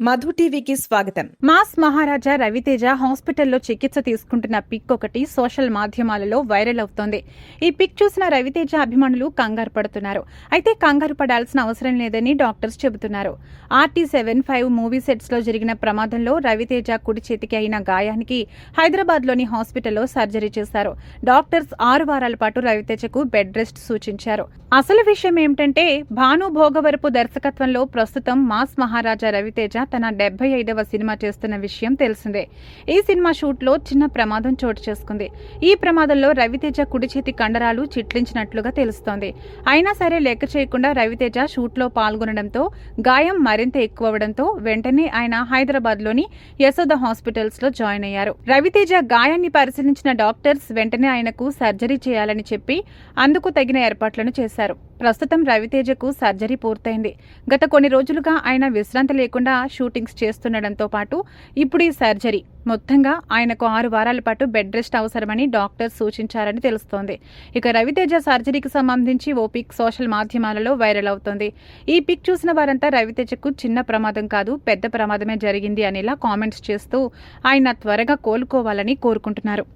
మధు టీవీకి స్వాగతం. మాస్ మహారాజా రవితేజ హాస్పిటల్లో చికిత్స తీసుకుంటున్న పిక్ ఒకటి సోషల్ మాధ్యమాలలో వైరల్ అవుతోంది. ఈ పిక్ చూసిన రవితేజ అభిమానులు కంగారు పడుతున్నారు. అయితే కంగారు పడాల్సిన అవసరం లేదని డాక్టర్స్ చెబుతున్నారు. ఆర్టీ సెవెన్ ఫైవ్ మూవీ సెట్స్లో జరిగిన ప్రమాదంలో రవితేజ కుడి చేతికి అయిన గాయానికి హైదరాబాద్లోని హాస్పిటల్లో సర్జరీ చేశారు. డాక్టర్స్ ఆరు వారాల పాటు రవితేజకు బెడ్ రెస్ట్ సూచించారు. అసలు విషయం ఏమిటంటే భాను భోగవరపు దర్శకత్వంలో ప్రస్తుతం మాస్ మహారాజా రవితేజ తన డెబ్బై ఐదవ సినిమా చేస్తున్న విషయం తెలిసిందే. ఈ సినిమా షూట్లో చిన్న ప్రమాదం చోటు చేసుకుంది. ఈ ప్రమాదంలో రవితేజ కుడి చేతి కండరాలు చిట్లించినట్లుగా తెలుస్తోంది. అయినా సరే లెక్క చేయకుండా రవితేజ షూట్లో పాల్గొనడంతో గాయం మరింత ఎక్కువవడంతో వెంటనే ఆయన హైదరాబాద్లోని యశోద హాస్పిటల్స్లో జాయిన్ అయ్యారు. రవితేజ గాయాన్ని పరిశీలించిన డాక్టర్స్ వెంటనే ఆయనకు సర్జరీ చేయాలని చెప్పి అందుకు తగిన ఏర్పాట్లను చేశారు. ప్రస్తుతం రవితేజకు సర్జరీ పూర్తయింది. గత కొన్ని రోజులుగా ఆయన విశ్రాంతి లేకుండా షూటింగ్స్ చేస్తుండడంతో పాటు ఇప్పుడు ఈ సర్జరీ. మొత్తంగా ఆయనకు ఆరు వారాల పాటు బెడ్ రెస్ట్ అవసరమని డాక్టర్స్ సూచించారని తెలుస్తోంది. ఇక రవితేజ సర్జరీకి సంబంధించి ఓ పిక్ సోషల్ మాధ్యమాలలో వైరల్ అవుతోంది. ఈ పిక్ చూసిన వారంతా రవితేజకు చిన్న ప్రమాదం కాదు పెద్ద ప్రమాదమే జరిగింది అనేలా కామెంట్స్ చేస్తూ ఆయన త్వరగా కోలుకోవాలని కోరుకుంటున్నారు.